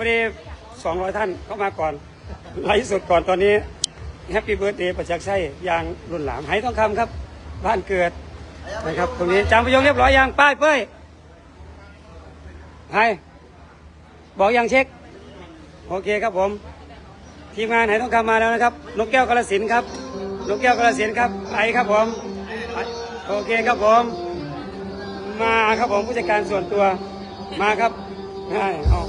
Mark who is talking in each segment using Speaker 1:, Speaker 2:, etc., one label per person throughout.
Speaker 1: สวัสดีสวัสดี200ท่านเข้ามาก่อนไลฟ์สดก่อนตอนนี้แฮปปี้เบิร์ดเดย์ประจักษ์ชัยยางรุ่นหลามไหทองคำครับ บ้านเกิดนะครับตรงนี้จำประโยงเรียบร้อยยังป้ายเป้ยให้บอกยังเช็ค โอเคครับผม ทีมงานไหทองคำมาแล้วนะครับ นกแก้วกาลสินครับ นกแก้วกาลสินครับไปครับผม โอเคครับผม มาครับผมผู้จัดการส่วนตัวมาครับให้เอา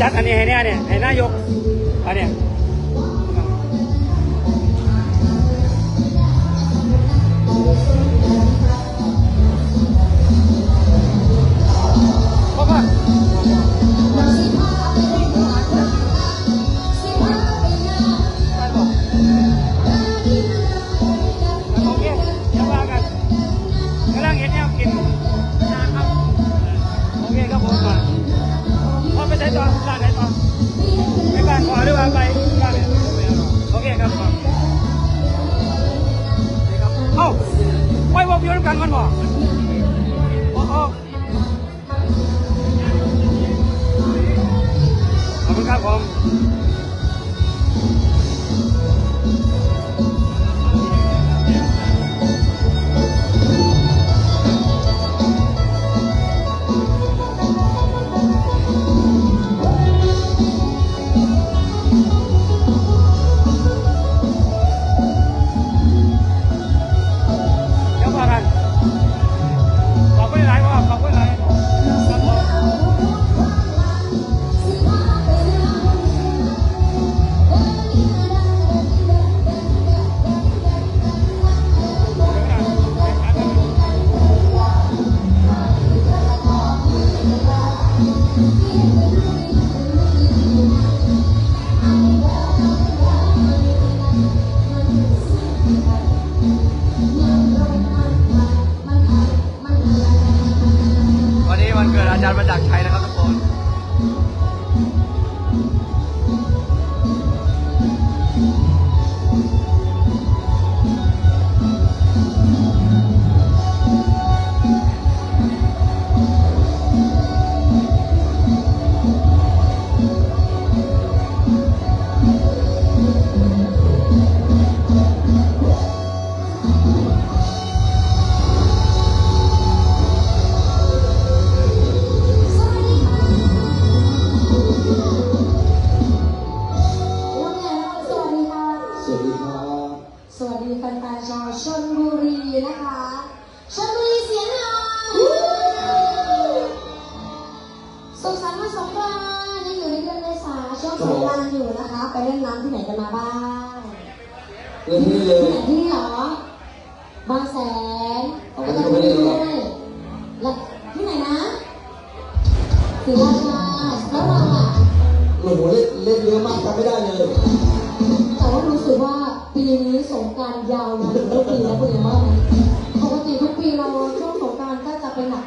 Speaker 1: จัดอันนี้ให้แน่เนี่ยให้นายกอันเนี้ย 有人敢管吗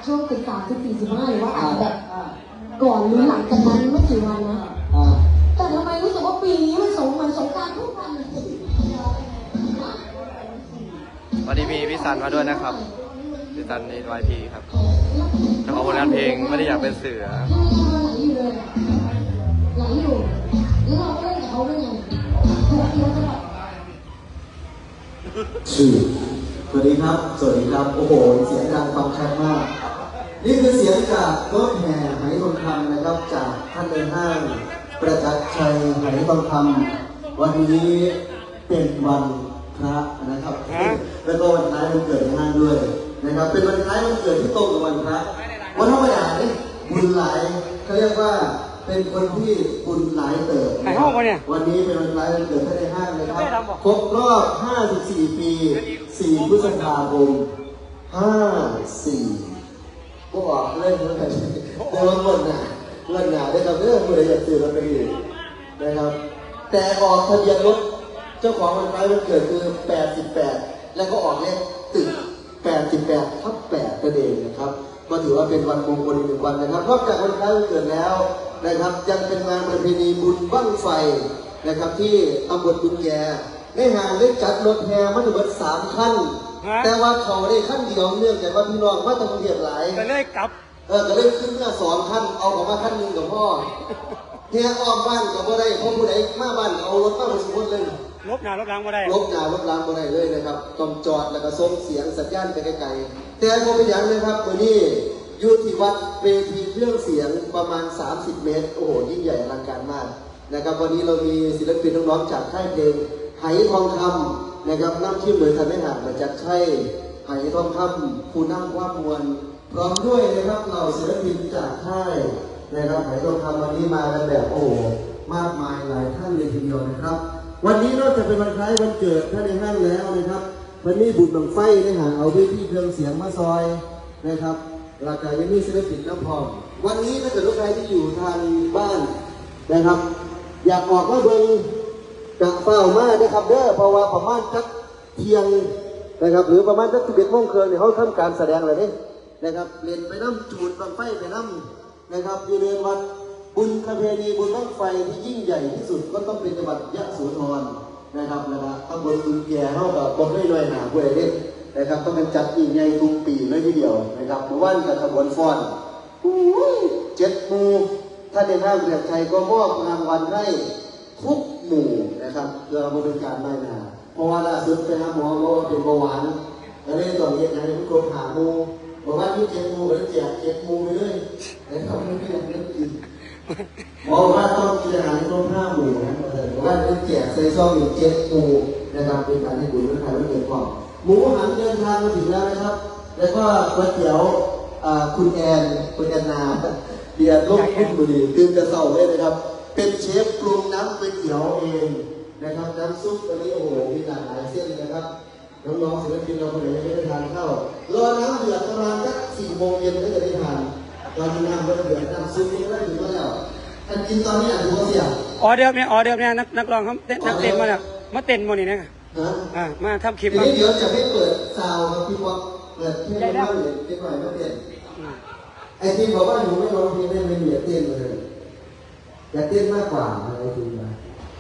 Speaker 1: ช่ว
Speaker 2: งสิบสา
Speaker 3: ม
Speaker 2: สิบสี่สิบห้าหรือว่าอาจจะแบบก่อนหรือหลังจากนั้นไม่กี่วันนะ
Speaker 3: อ่า
Speaker 2: แต่ทำไมรู้สึกว่าปีนี้มันสงเหมือนสงกรารทุกวัน
Speaker 4: วันนี้มีพี่สันมาด้วยนะครับพี่สันในวายพีครับเจ้าของผลงานเพลงไม่ได้อยากเป็นเสือ
Speaker 2: ยังไหลอยู่เลยไหลอยู่ แล้วเราก็เล่นกับเขาด้วยไงปกติเราจะแบบ
Speaker 3: ชื่อสวัสดีครับ สวัสดีครับ โอ้โห เสียงดังฟังชัดมาก นี่คือเสียงจากรถแห่ไหทองคำนะครับจากท่านในห้างประจักษ์ชัยไหทองคำวันนี้เป็นวันพระนะครับ แล้วก็วันคล้ายวันเกิดในห้างด้วยนะครับ เป็นวันคล้ายวันเกิดที่ตรงกับวันพระวันธรรมดาเนี่ยบุญหลายเขาเรียกว่าเป็นคนที่บุญหลายเติบ
Speaker 1: ไหนห้องวะเนี่ย
Speaker 3: วันนี้เป็นวันคล้ายวันเกิดท่านในห้างนะครับ
Speaker 1: ไม่ทำบอก
Speaker 3: ครบรอบ 54 ปี 4 พฤษภาคม 54 ก็ออกเล่นเหมือนกันเดินหมดน่ะเงินหนาได้กับเรื่องผู้ใดอยากซื้อลอตเตอรี่นะครับ แต่ออกทะเบียนรถเจ้าของวันคล้ายวันเกิดคือ 88 แล้วก็ออกเลขตึก88ทับ8ประเด็นนะครับก็ถือว่าเป็นวันมงคลอีกหนึ่งวันนะครับนอกจากวันคล้ายวันเกิดแล้วนะครับยังเป็นงานประเพณีบุญบั้งไฟนะครับที่ตำบลบุญแยได้หางได้จัดรถแห่มาถึงสามขั้น
Speaker 1: ฮะ
Speaker 3: แต่ว่าเขาได้ขั้นเดียวเนื่องจากว่าพี่น้องมาตะกรุงเทพหลาย
Speaker 1: ก็เลยกลับ
Speaker 3: เออก็เลยขึ้นมาสองขั้นเอาของมาขั้นหนึ่งกับพ่อเฮียอ้อมบ้านกับพ่ได้เพราะผู้ใดมาบ้านเอารถมาเป็นสมมติเลย
Speaker 1: ลบหน้าลบหลังมาได้
Speaker 3: ลบหนาลบหล้างบ่ได้เลยนะครับต้องจอดแล้วก็ส่งเสียงสัญญาณไปไกลๆแต่ผมเป็นอย่างเลยครับวันนี้อยู่ที่วัดเวทีเครื่องเสียงประมาณ 30 เมตร โอ้โหยิ่งใหญ่อลังการมากนะครับวันนี้เรามีศิลปินน้องๆจากค่ายเพลงไหทองคำ นะครับนำชื่อเหมือนทันไม่ห่างมาจากใช่ไหทองคำผู้นำว่ามวลพร้อมด้วยนะครับเหล่าศิลปินจากค่ายนะครับไหทองคำวันนี้มากันแบบโอ้โหมากมายหลายท่านเลยทีเดียวนะครับ วันนี้นอกจากเป็นวันคล้ายวันเกิดท่านในห้างแล้วนะครับวันนี้บุญบังไฟได้หาเอาพื้นที่เครื่องเสียงมาซอยนะครับราคายังมีศิลปินน้ำพองวันนี้ถ้าเกิดลูกใครที่อยู่ทางบ้านนะครับ อยากออกมาเบิ่ง กะเฝ้ามานะครับเด้อเพราะว่าประมาณสักเที่ยงนะครับ หรือประมาณสักสิบเอ็ดโมงคืนเนี่ยเขาทำการแสดงเลยนี่นะครับเรียนไปน้ำจูดบังไฟไปน้ำนะครับอยู่เดือนวัดบุญประเพณีบุญบังไฟที่ยิ่งใหญ่ที่สุดก็ต้องเป็นจังหวัดยะโสธรนะครับนะครับตำบลบุญแย่เท่ากับบนด้วยหน่วยหนาผู้ใดเล่นนะครับต้องเป็นจัดยิ่งใหญ่ทุกปีเลยทีเดียวนะครับเมื่อวานกับขบวนฟ้อนเจ็ดมูท่านในห้างเรียกไทยก็มอบรางวัลให้ทุก หมู่นะครับเพื่อมาเป็นการไม่นาเพราะว่าล่าสุดไปหาหมอเพราะว่าเป็นเบาหวานแล้วได้ตอนนี้ยังไม่ครบหาหมู่บอกว่าที่เจ็ดหมูแล้วแจกเจ็ดหมูไปเลยนะครับไม่ได้เงินกินบอว่าต้องกินอาหารครบห้าหมู่นะเออบอกว่าจะแจกใส่ซองอยู่เจ็ดหมูนะครับเป็นการให้บุญและทานไม่เกินพอหมูหันเดินทางมาถึงแล้วนะครับ แล้วก็ก๋วยเตี๋ยวคุณแอนคุณแอนนาเบียร์ลูกพุ่มบุรีตื่นกระเซาเลยนะครับ เป็นเชฟปรุงน้ำก๋วยเตี๋ยวเองนะครับน้ำซุปตัวนี้โอ้โหมีหลากหลายเส้นนะครับน้องๆศิลปินเราคนไหนยังไม่ได้ทานข้าวรอน้ำเดือดประมาณสักสี่โมงเย็นก็จะได้ทานตอนนี้น้ำก็เดือดน้ำซุปนี่ก็ได้ถึงมาแล้วถ้ากินตอนนี้อาจจะเสีย
Speaker 1: ออเดิมเนี่ยออเดิมเนี่ยนักนักร้องเขาเต้นนักเต้นมาแล้วมาเต้นโมนี่นะ
Speaker 3: ฮะ
Speaker 1: อ่ามาทำคลิป
Speaker 3: ที
Speaker 1: มา
Speaker 3: นี้เดี๋ยวจะให้เปิดซาวครับพี่ป๊อกเปิดเพลงบ้างเลยพี่หน่อยไม่เปลี่ยน
Speaker 1: อืม
Speaker 3: ไอ้ที่บอกว่าหนูไม่ร้องเพลงได้ไม่เหนียเต้นเลย อยากเต้นมากกว่าอะไรทีมา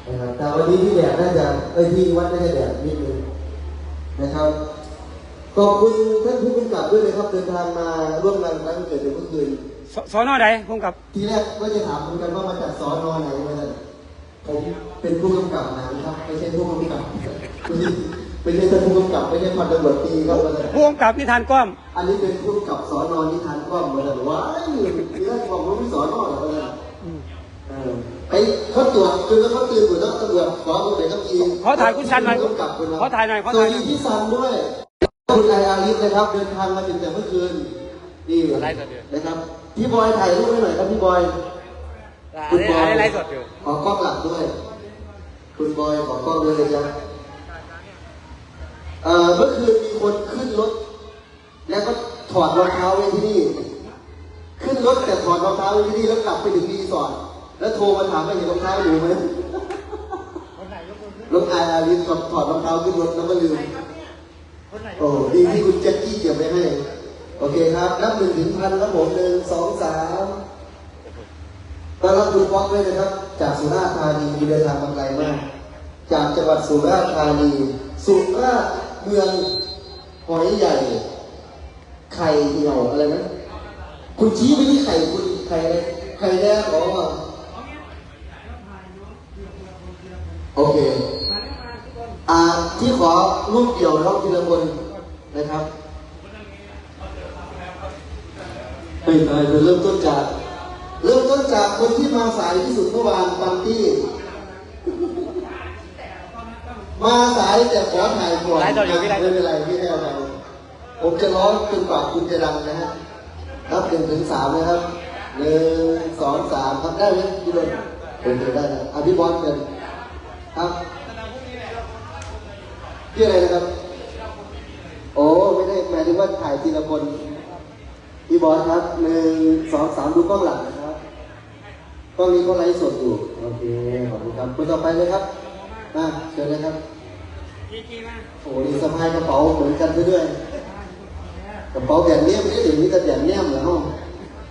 Speaker 3: นะครับแต่วันนี้ที่แบบน่าจะไอ้ยที่วัดน่าจะแบบนิดนึงนะครับขอบคุณท่านผู้กำกับด้วยนะครับเดินทางมาร่วมงานครั้งเกิดในเมื่อคืน
Speaker 1: สสอนอใดผมกับ
Speaker 3: ทีแรกก็จะถามเหมือนกันว่ามาจากสอนอไหนมาจากผมเป็นผู้กำกับหนังครับไม่ใช่ผู้กำกับไม่ใช่ท่านผู้กำกับไม่ใช่พันตำรวจตรีครับมาจาก
Speaker 1: ผู้กำกับนิทานก้อม
Speaker 3: อันนี้เป็นผู้กำกับสอนอนิทานกล้องมาจากว่าไอ้ยเรื่องของรู้ที่สอนอเหรอมาจาก
Speaker 1: อืม
Speaker 3: เออไปเขาตรวจคือเขาตื่นหัวต้องตำรวจขอดูใบขับขี่
Speaker 1: ขอถ่ายคุณซันหน่อย
Speaker 3: ต้องกลับคนละ
Speaker 1: ขอถ่ายหน่อยขอ
Speaker 3: สวั
Speaker 1: ถ่า
Speaker 3: ส
Speaker 1: ยหน่
Speaker 3: ดี
Speaker 1: อย
Speaker 3: พี่ซันด้วยคุณไออาริสนะครับ เดินทางมาถึงแต่เมื่อคืนนี่
Speaker 4: ไลฟ์สดอยู่
Speaker 3: นะครับพี่บอยถ่ายรูปให้หน่อยครับพี่บอย
Speaker 1: อันนี้อันนี้ไลฟ์สดอยู่
Speaker 3: ขอกล้องหลังด้วย คุณบอยขอกล้องด้วยเลยจ้ะเอ่อเมื่อคืนมีคนขึ้นรถ แล้วก็ถอดรองเท้าไว้ที่นี่ ขึ้นรถแต่ถอดรองเท้าไว้ที่นี่แล้วกลับไปถึงรีสอร์ท แล้วโทรมาถามว่าเห็นรองเท้าหนูไหมรถไออาริสถอดรองเท้าขึ้นรถแล้วก็ลืมโอ้ดีที่คุณแจ็คกี้เก็บไว้ให้ โอเคครับ นับหนึ่งถึงพันครับผมหนึ่งสองสามต้อนรับคุณป๊อกด้วยนะครับ จากสุราษฎร์ธานีมีเดินทางมาไกลมาก จากจังหวัดสุราษฎร์ธานี สุราษฎร์เมืองหอยใหญ่ ไข่เหี่ยวอะไรนะ คุณชี้ไปที่ไข่คุณไข่อะไรไข่แดงเหรอ โอเคอ่าที่ขอรูปเดี่ยวน้องทีละคนนะครับไปไปไปเริ่มต้นจาก เริ่มต้นจากคนที่มาสายที่สุดเมื่อวานปังตี้มาสายแต่ขอถ่ายก่อน
Speaker 1: ไลฟ์สดอยู่พี่ไลฟ์สด
Speaker 3: ไม่เป็นไรพี่ให้เอาไปผมจะร้องจนกว่าคุณจะดังนะฮะนับหนึ่งถึงสามนะครับหนึ่งสองสามครับได้ไหมพี่ดนเป็นไปได้นะอะพี่บอลเป็น ครับพี่อะไรนะครับ โอ้ไม่ได้หมายถึงว่าถ่ายทีละคนพี่บอลครับหนึ่งสองสามดูกล้องหลังนะครับกล้องนี้ก็ไลฟ์สดอยู่โอเคขอบคุณครับคนต่อไปเลยครับมาเชิญเลยครับโอ้ดีสะพายกระเป๋าเหมือนกันไปด้วยกระเป๋าแบรนเนี้ยมนี่ถึงมีแต่แบรนเนี้ยมเหรอห้อง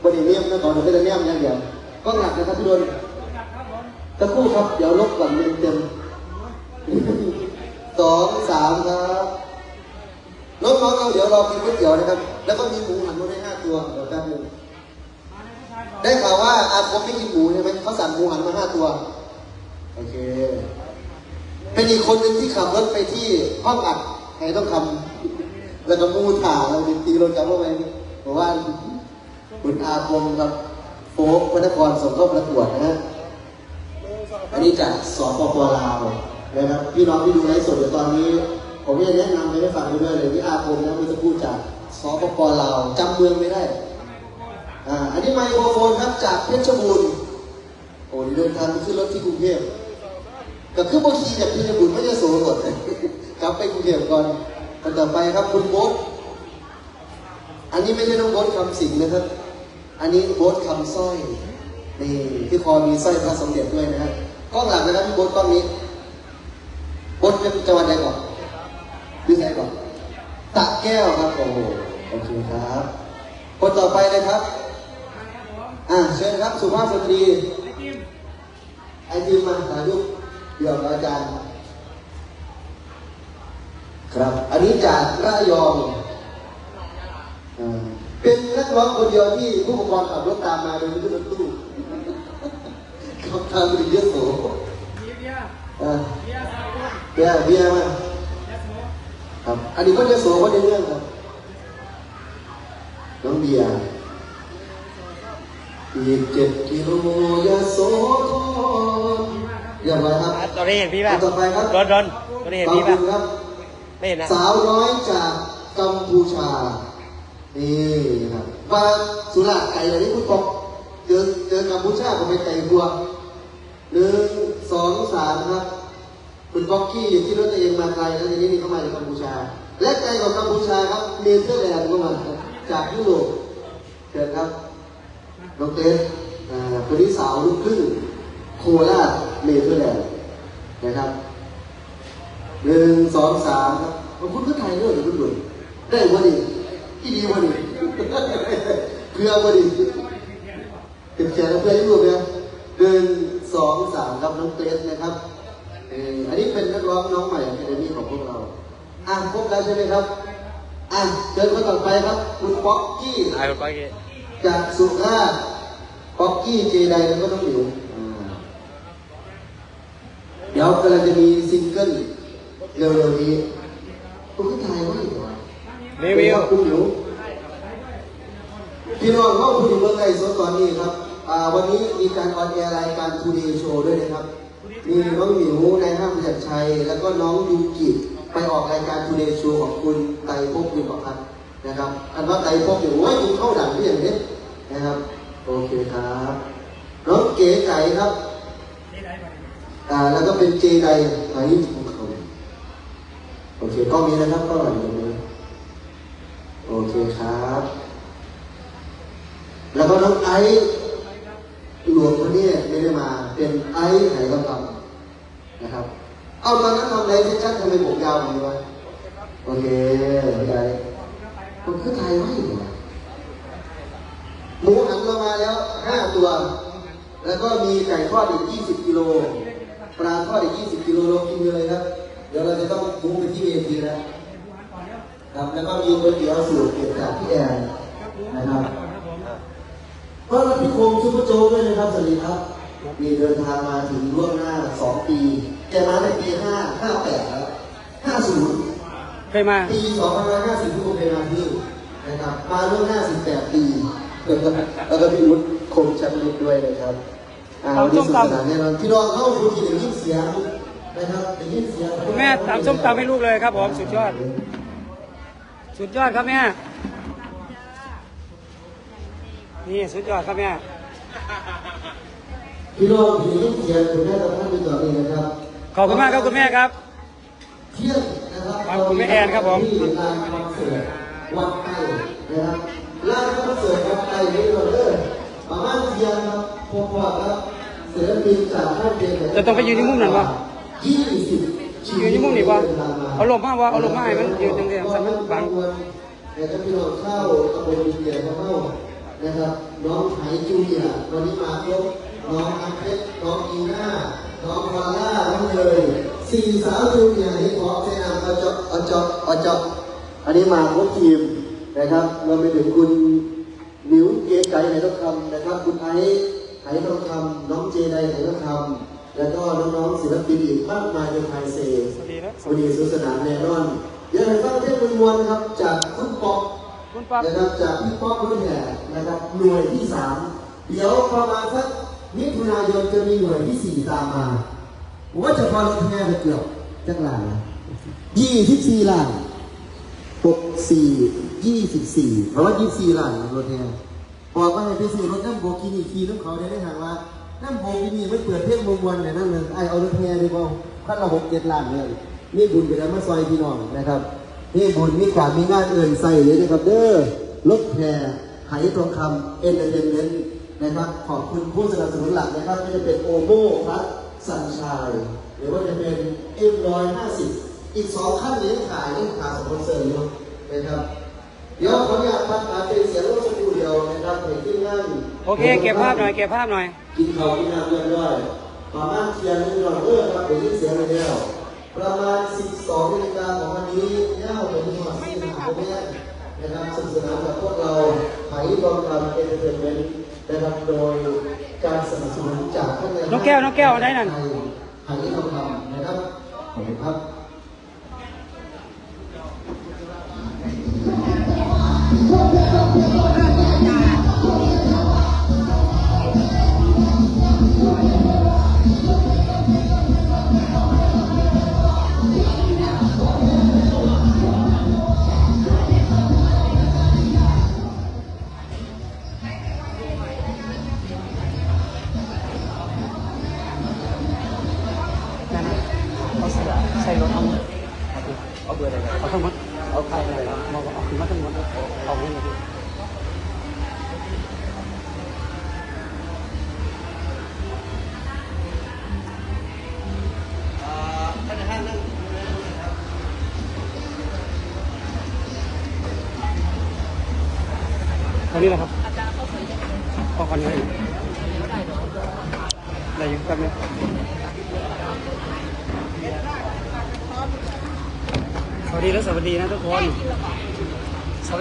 Speaker 3: บริเนี้ยมนะก่อนเป็นแบรนด์เนี้ยมอย่างเดียวก็หลักนะครับพี่ดน ตะคู่ครับ เดี๋ยวลบก่อนเต็มสองสามครับน้องๆเราเดี๋ยวรอกินก๋วยเตี๋ยวนะครับ แล้วก็มีหมูหันมาให้ห้าตัวเดี๋ยวแป๊บนึงได้ข่าวว่าอาคมไม่กินหมูใช่ไหมเขาสั่งหมูหันมาห้าตัว โอเค เป็นอีกคนหนึ่งที่ขับรถไปที่ห้องอัดไงต้องคำแล้วก็มูถ่าเราตีรถกลับเข้าไปบอกว่าคุณอาคมครับโฟกพระนครส่งเข้าประกวดนะฮะ อันนี้จากสปปลาวนะครับพี่น้องที่ดูไลฟ์สดอยู่ตอนนี้ ผมจะแนะนำไปให้ฟังด้วยเลยที่อาคมนะเมื่อสักครู่จากสปปลาวจำเมืองไม่ได้อ่าอันนี้ไมโครโฟนครับจากเพชรบูรณ์โอ้นี่เดินทางไปขึ้นรถที่กรุงเทพก็คือบางทีจากพี่จะบุญไม่จะโสดกลับไปกรุงเทพก่อนคนต่อไปครับคุณโบ๊ทอันนี้ไม่ใช่น้องโบ๊ทคำสิงนะครับ อันนี้โบ๊ทคำสร้อยนี่ที่คอมีสร้อยพระสมเด็จด้วยนะฮะ กล้องหลังนะครับพี่บ๊ทกล้องนี้บ๊ทเป็นจังหวัดใดก่อนดูไหนก่อนตะแก้วครับโอ้โหโอเคครับ คนต่อไปเลยครับอ่าเชิญครับสุภาพสตรีไอทีมมาถ่ายรูปเดี๋ยวอาจารย์ ครับ อันนี้จากระยองเป็นนักร้องคนเดียวที่ผู้ปกครองขับรถตามมาโดยไม่ขึ้นรถตู้ ขับทางไปถึงยโสอ่าเบียร์เบียร์มาครับ อันนี้ก็ยโสก็ในเรื่องครับ น้องเบียร์อีกเจ็ดกิโลยาโสธรเรียบร้อยครับ
Speaker 1: ตอนนี้เห็นพี่ป่ะ
Speaker 3: คนต่อไปครับ
Speaker 1: รถรถตอนนี้เห็น
Speaker 3: ขอบ
Speaker 1: พี่
Speaker 3: คุ
Speaker 1: ป่ะ
Speaker 3: ณครับ
Speaker 1: ไม่เห็นนะ
Speaker 3: สาวน้อยจากกัมพูชา นี่ครับมาสุราษฎร์ไก่เลยนี่คุณบอกเจอเจอกัมพูชาผมไปไก่บัว หนึ่งสองสามครับ คุณบ็อกกี้อยู่ที่รถตัวเองมาไกลแล้วทีนี้นี่เข้ามาจากกัมพูชา และไกลกว่ากัมพูชาครับเนเธอร์แลนด์ก็มาจากยุโรปเชิญครับน้องเต้คนนี้สาวลูกครึ่งโคราชเนเธอร์แลนด์นะครับหนึ่งสองสามครับขอบคุณก็ไทยด้วยหรือคุณดุยได้วะดิที่ดีวะดิเพื่อวะดิเป็นแขกรับเพื่อยุโรปเนี่ยหนึ่ง สองสามครับน้องเต้นะครับเอ่ออันนี้เป็นนักร้องน้องใหม่ในนี้ของพวกเรา อะครบแล้วใช่ไหมครับ อะเชิญคนต่อไปครับ คุณป๊อกกี้
Speaker 4: ไอ้คนเมื่อกี้
Speaker 3: จากสุราษฎร์ป๊อกกี้เจไดแล้วก็ต้องอยู่อ่าเดี๋ยวกำลังจะมีซิงเกิลเร็วๆนี้คุณก็ถ่ายไว้เหรอ
Speaker 1: รีวิว
Speaker 3: คุณอยู่พี่น้องเขาคุณอยู่เมืองไทยสดตอนนี้ครับอ่า วันนี้มีการออนแอร์รายการ Today Show ด้วยนะครับ มีน้องหมิวในห้างประจักรชัย แล้วก็น้องยูกิไปออกรายการ Today Show ของคุณไตรภพบุญประพัฒน์นะครับอันว่าไตรภพอยู่ว่าอยู่เข้าดังที่อย่างนี้นะครับ โอเคครับน้องเก๋ไก่ครับอ่าแล้วก็เป็นเจไดหายของเขาโอเคกล้องนี้นะครับก็หน่อยตรงนี้โอเคครับ แล้วก็น้องไอซ์ วงคนนี้ไม่ได้มาเป็นไอซ์ไหทองคำนะครับ เอาตอนนั้นทำอะไรชัดๆทำไมผมยาวอย่างนี้วะโอเคพี่ไอซ์ผมคือไทยไว้เหรอหมูหันเรามาแล้วห้าตัว แล้วก็มีไก่ทอดอีก20กิโลปลาทอดอีก20กิโลเรากินเลยครับ เดี๋ยวเราจะต้องมุ่งไปที่เวทีแล้วครับแล้วก็มีก๋วยเตี๋ยวสูตรเก็บจากพี่แอนนะครับ ก็รับพี่โคมซุปเปอร์โจ๊กด้วยนะครับสวัสดีครับมีเดินทางมาถึงล่วงหน้า 2 ปีแกมาในปี 5 58แล้ว50
Speaker 1: เคยมา
Speaker 3: ปี2550ที่ผมเคยมาที่นะครับ มาล่วงหน้า 18 ปีนะครับแล้วก็พี่วุฒิคมชันลิตด้วยนะครับอ่าวันนี้สนุกสนานแน่นอนพี่น้องเข้าดูทีได้ยินเสียงนะครับได้ยินเสียง
Speaker 1: คุณแม่ตำส้มตำให้ลูกเลยครับผมสุดยอด สุดยอดครับแม่ นี่สุดยอดครับแม่
Speaker 3: พี่น้องได้ยินเสียงคุณแม่กับท่านดูต่อนี้นะครับ
Speaker 1: ขอบคุณมากครับคุณแม่ครับ
Speaker 3: เที่ยงนะครับ
Speaker 1: ขอบคุณแม่แอนครับผม
Speaker 3: ที่ลานคอนเสิร์ตวัดไก่นะครับลานคอนเสิร์ตวัดไก่นี่เราเลิกประมาณเที่ยงครับพบว่าครับศิลปินจากค่ายเพลง
Speaker 1: จะต้องไปยืนที่มุมนั้นวะ
Speaker 3: ยี่สิบ
Speaker 1: ยืนที่มุมนี่วะเอาลมมาวะเอาลมมาให้มันยืนจังเลยสันมันบัง
Speaker 3: เดี๋ยวจะพี่น้องเข้าตำบลดินเดียเข้า นะครับ น้องไหจูเนียร์วันนี้มาครบน้องอัมเพชรน้องอีน่าน้องฟาร่าน้องเลยสี่สาวจูเนียร์นี่ขอแนะนำอจอจอจออันนี้มาครบทีมนะครับเราไปถึงคุณหมิวเก๋ไก่ไหทองคำนะครับ คุณไอซ์ไหทองคำน้องเจไดไหทองคำแล้วก็น้องๆศิลปินอีกมากมายในไทยเซ
Speaker 1: สวัสดีนะ
Speaker 3: วันนี้สุขสนานแน่นอนเดี๋ยวให้ฟังเพลงมวลๆครับจากคุณป๊อก
Speaker 1: คุณป๊อป
Speaker 3: นะครับจากพี่ป๊อกรุ่นแห่นะครับหน่วยที่สามเดี๋ยวประมาณสักมิถุนายนจะมีหน่วยที่สี่ตามมาผมว่าจะพอรถแห่ไปเกือบจักรลานยี่สิบสี่ล้านหกสี่ยี่สิบสี่เพราะว่ายี่สิบสี่ล้านรถแห่บอกว่าให้ไปซื้อรถน้ำโบกินี่ขี่น้ำเขาได้ได้ห่างว่าน้ำโบกินี่ไม่เปิดเพลงมวลๆเนี่ยนั่นเลยไอเอารถแห่ดีกว่าขั้นละหกเจ็ดล้านเลยนี่บุญไปแล้วมาซอยพี่น้องนะครับ นี่บุญมีการมีงานเอื่นใส่เลยนะครับเด้อรถแห่ไหทองคำเอ็นเตอร์เทนเมนต์นะครับ ขอบคุณผู้สนับสนุนหลักนะครับไม่ว่าจะเป็นโอโม่พัทสันชายหรือว่าจะเป็นเอ็มร้อยห้าสิบอีกสองขั้นนี้ขายนี่ขาสปอนเซอร์อยู่นะครับ เดี๋ยวขออนุญาตพักอาเป็นเสียงรถสักครู่เดียวนะครับเห็นขึ้นนั่ง
Speaker 1: โอเค เก็บภาพหน่อยเก็บภาพหน่อย
Speaker 3: กินข้าวกินน้ำเรียบร้อยประมาณเที่ยงนึงเราเลิกครับเดี๋ยวยินเสียงเลยแล้ว ประมาณ 12นาฬิกาของวันนี้ย่าไปที่หอซีนหาแม่นะครับสนุกสนานกับพวกเราไหทองคำเอนเตอร์เทนเมนต์นะครับโดยการสนับสนุนจากข้างใน
Speaker 1: น้องแก้วน้องแก้วได้นั่น
Speaker 3: ไหทองคำนะครับขอบคุณครับ
Speaker 1: รถเอาหมดเอาเบอร์อะไรเอาทั้งหมดเอาใครอะไรเอาเอาเอาขึ้นมาทั้งหมดเอาให้หมด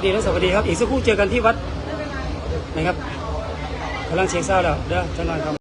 Speaker 1: ดีและสวัสดีครับ อีกสักครู่เจอกันที่วัดนะครับกำลังเช็คเศร้าแล้วเด้อเจ้าหน่อนครับ